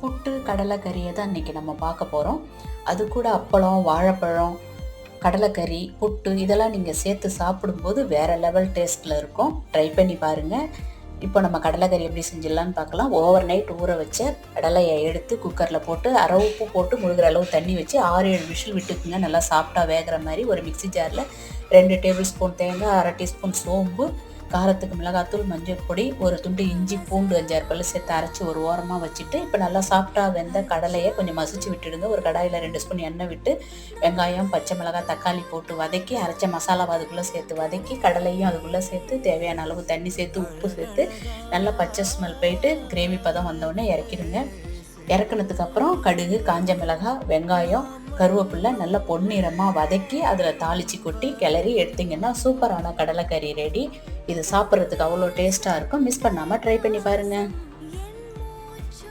புட்டு கடலைக்கறியை தான் இன்றைக்கி நம்ம பார்க்க போகிறோம் அது கூட அப்பளம் வாழைப்பழம் கடலைக்கறி புட்டு இதெல்லாம் நீங்கள் சேர்த்து சாப்பிடும்போது வேறு லெவல் டேஸ்ட்டில் இருக்கும். ட்ரை பண்ணி பாருங்கள் இப்போ நம்ம கடலைக்கறி எப்படி செஞ்சிடலான்னு பார்க்கலாம். ஓவர் நைட் ஊற வச்ச கடலையை எடுத்து குக்கரில் போட்டு அரை உப்பு போட்டு முழுகிற அளவு தண்ணி வச்சு ஆறு ஏழு விஷல் விட்டுக்குங்க. நல்லா சாஃப்டாக வேகிற மாதிரி ஒரு மிக்ஸி ஜாரில் ரெண்டு டேபிள் ஸ்பூன் தேங்காய் அரை டீஸ்பூன் சோம்பு காரத்துக்கு மிளகாத்தூள் மஞ்சள் பொடி ஒரு துண்டு இஞ்சி பூண்டு அஞ்சாறு பல்லு சேர்த்து அரைச்சி ஒரு ஓரமாக வச்சுட்டு இப்போ நல்லா சாஃப்டாக வெந்த கடலையை கொஞ்சம் மசிச்சு விட்டுடுங்க. ஒரு கடாயில் ரெண்டு ஸ்பூன் எண்ணெய் விட்டு வெங்காயம் பச்சை மிளகாய் தக்காளி போட்டு வதக்கி அரைச்ச மசாலாவை அதுக்குள்ளே சேர்த்து வதக்கி கடலையும் அதுக்குள்ளே சேர்த்து தேவையான அளவு தண்ணி சேர்த்து உப்பு சேர்த்து நல்லா பச்சை ஸ்மெல் போயிட்டு கிரேவி பதம் வந்தோடனே இறக்கிடுங்க. இறக்குனதுக்கு அப்புறம் கடுகு காஞ்ச மிளகாய் வெங்காயம் கருவேப்பிலை நல்லா பொன்னிறமாக வதக்கி அதில் தாளித்து கொட்டி கிளறி எடுத்திங்கன்னா சூப்பரான கடலைக்கறி ரெடி இது சாப்பிட்றதுக்கு அவ்வளோ டேஸ்ட்டாக இருக்கும். மிஸ் பண்ணாமல் ட்ரை பண்ணி பாருங்கள்